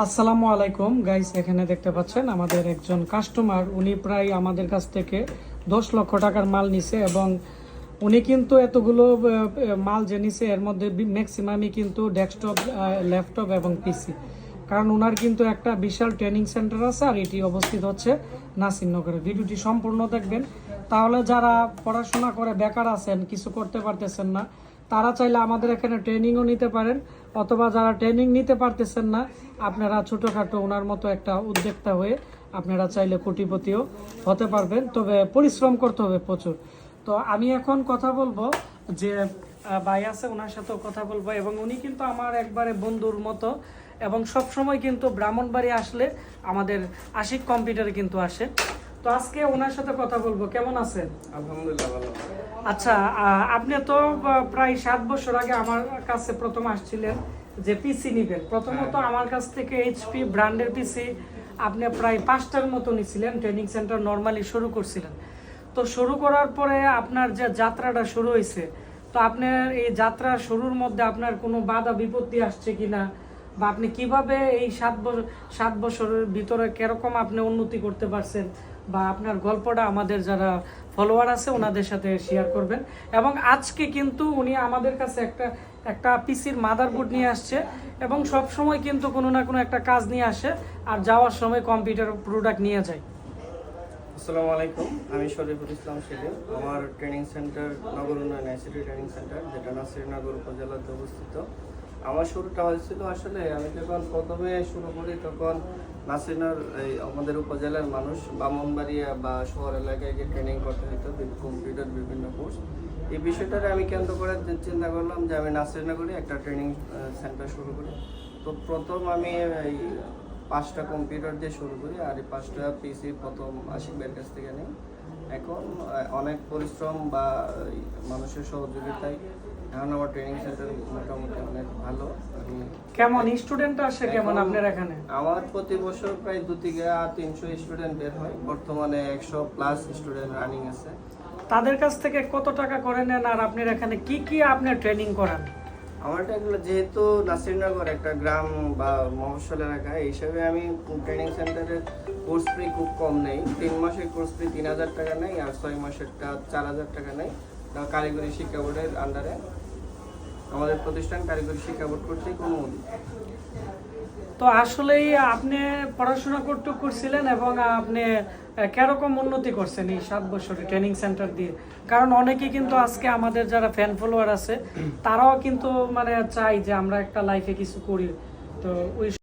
আসসালামু আলাইকুম। গাইস এখানে দেখতে পাচ্ছেন আমাদের একজন কাস্টমার উনি প্রায় আমাদের কাছ থেকে দশ লক্ষ টাকার মাল নিছে এবং উনি কিন্তু এতগুলো মাল যে নিছে, এর মধ্যে ম্যাক্সিমামই কিন্তু ডেস্কটপ ল্যাপটপ এবং পিসি কারণ ওনার কিন্তু একটা বিশাল ট্রেনিং সেন্টার আছে আর এটি অবস্থিত হচ্ছে নাসিরনগরে ভিডিওটি সম্পূর্ণ দেখবেন। তাহলে যারা পড়াশোনা করে, বেকার আছেন, কিছু করতে পারতেছেন না তারা চাইলে আমাদের এখানে ট্রেনিংও নিতে পারেন, অথবা যারা ট্রেনিং নিতে পারতেছেন না, আপনারা ছোটোখাটো ওনার মতো একটা উদ্যোক্তা হয়ে আপনারা চাইলে কোটিপতিও হতে পারবেন, তবে পরিশ্রম করতে হবে প্রচুর। তো আমি এখন কথা বলব যে ভাই আছে ওনার সাথেও কথা বলব, এবং উনি কিন্তু আমার একবারে বন্ধুর মতো, এবং সব সময় কিন্তু ব্রাহ্মণবাড়ি আসলে আমাদের আশিক কম্পিউটারে কিন্তু আসে। তো আজকে ওনার সাথে কথা বলব। কেমন আছেন? আলহামদুলিল্লাহ ভালো আচ্ছা আপনি তো প্রায় সাত বছর আগে আমার কাছে প্রথম আসছিলেন যে পিসি নিবেন। প্রথমত আমার কাছ থেকে এইচপি ব্র্যান্ডের পিসি আপনি প্রায় পাঁচটার মতো নিছিলেন ট্রেনিং সেন্টার নর্মালি শুরু করছিলেন। তো শুরু করার পরে আপনার যে যাত্রাটা শুরু হয়েছে তো আপনার এই যাত্রা শুরুর মধ্যে আপনার কোনো বাধা বিপত্তি আসছে কিনা? বা আপনি কীভাবে এই সাত বছর সাত বছরের ভিতরে কীরকম আপনি উন্নতি করতে পারছেন বা আপনার গল্পটা আমাদের যারা ফলোয়ার আছে ওনাদের সাথে শেয়ার করবেন। এবং আজকে কিন্তু উনি আমাদের কাছে একটা একটা পিসির মাদারবোর্ড নিয়ে আসছে এবং সব সময় কিন্তু কোনো না কোনো একটা কাজ নিয়ে আসে আর যাওয়ার সময় কম্পিউটার প্রোডাক্ট নিয়ে যায়। আসসালামু আলাইকুম, আমি শরীফুল ইসলাম সেলিম। আমার ট্রেনিং সেন্টার নগর উন্নয়ন আইসিটি ট্রেনিং সেন্টার যেটা নাসিরনগর উপজেলাতে অবস্থিত। আমার শুরুটা হয়েছিল আসলে আমি যখন প্রথমে শুরু করি তখন নাসিনার এই আমাদের উপজেলার মানুষ বামনবাড়িয়া বা শহর এলাকায় গিয়ে ট্রেনিং করতে হতো কম্পিউটার বিভিন্ন কোর্স এই বিষয়টারে আমি কেন্দ্র করে চিন্তা করলাম যে আমি নাসিরনগরে একটা ট্রেনিং সেন্টার শুরু করি। তো প্রথম আমি এই পাঁচটা কম্পিউটার দিয়ে শুরু করি আর এই পাঁচটা পিসি প্রথম আশিক ভাইয়ের কাছ থেকে নিই। এখন অনেক পরিশ্রম বা মানুষের সহযোগিতায়। এখন আমার ট্রেনিং সেন্টার মোটামুটি অনেক ভালো। কেমন? স্টুডেন্ট আসে কেমন আপনার এখানে? আমার প্রতি বছর প্রায় দু থেকে তিনশো স্টুডেন্ট বের হয়। বর্তমানে একশো প্লাস স্টুডেন্ট রানিং আছে। তাদের কাছ থেকে কত টাকা করে নেন আর আপনার এখানে কি কি আপনি ট্রেনিং করান? আমার এগুলো যেহেতু নাসিরনগর একটা গ্রাম বা মফস্বল এলাকা, এই হিসাবে আমি ট্রেনিং সেন্টারের কোর্স ফি খুব কম নেই। তিন মাসের কোর্স ফি তিন হাজার টাকা নেই আর ছয় মাসেরটা চার হাজার টাকা নেই। কারিগরি শিক্ষা বোর্ডের আন্ডারে আমাদের প্রতিষ্ঠান কারিগরি শিক্ষা বোর্ড কর্তৃক অনুমোদিত। তো আসলেই আপনি পড়াশোনা করতে করছিলেন এবং আপনি কীরকম উন্নতি করছেন এই সাত বছরে ট্রেনিং সেন্টার দিয়ে? কারণ অনেকে কিন্তু আজকে আমাদের যারা ফ্যান ফলোয়ার আছে, তারাও কিন্তু মানে চাই যে আমরা একটা লাইফে কিছু করি। তো ওই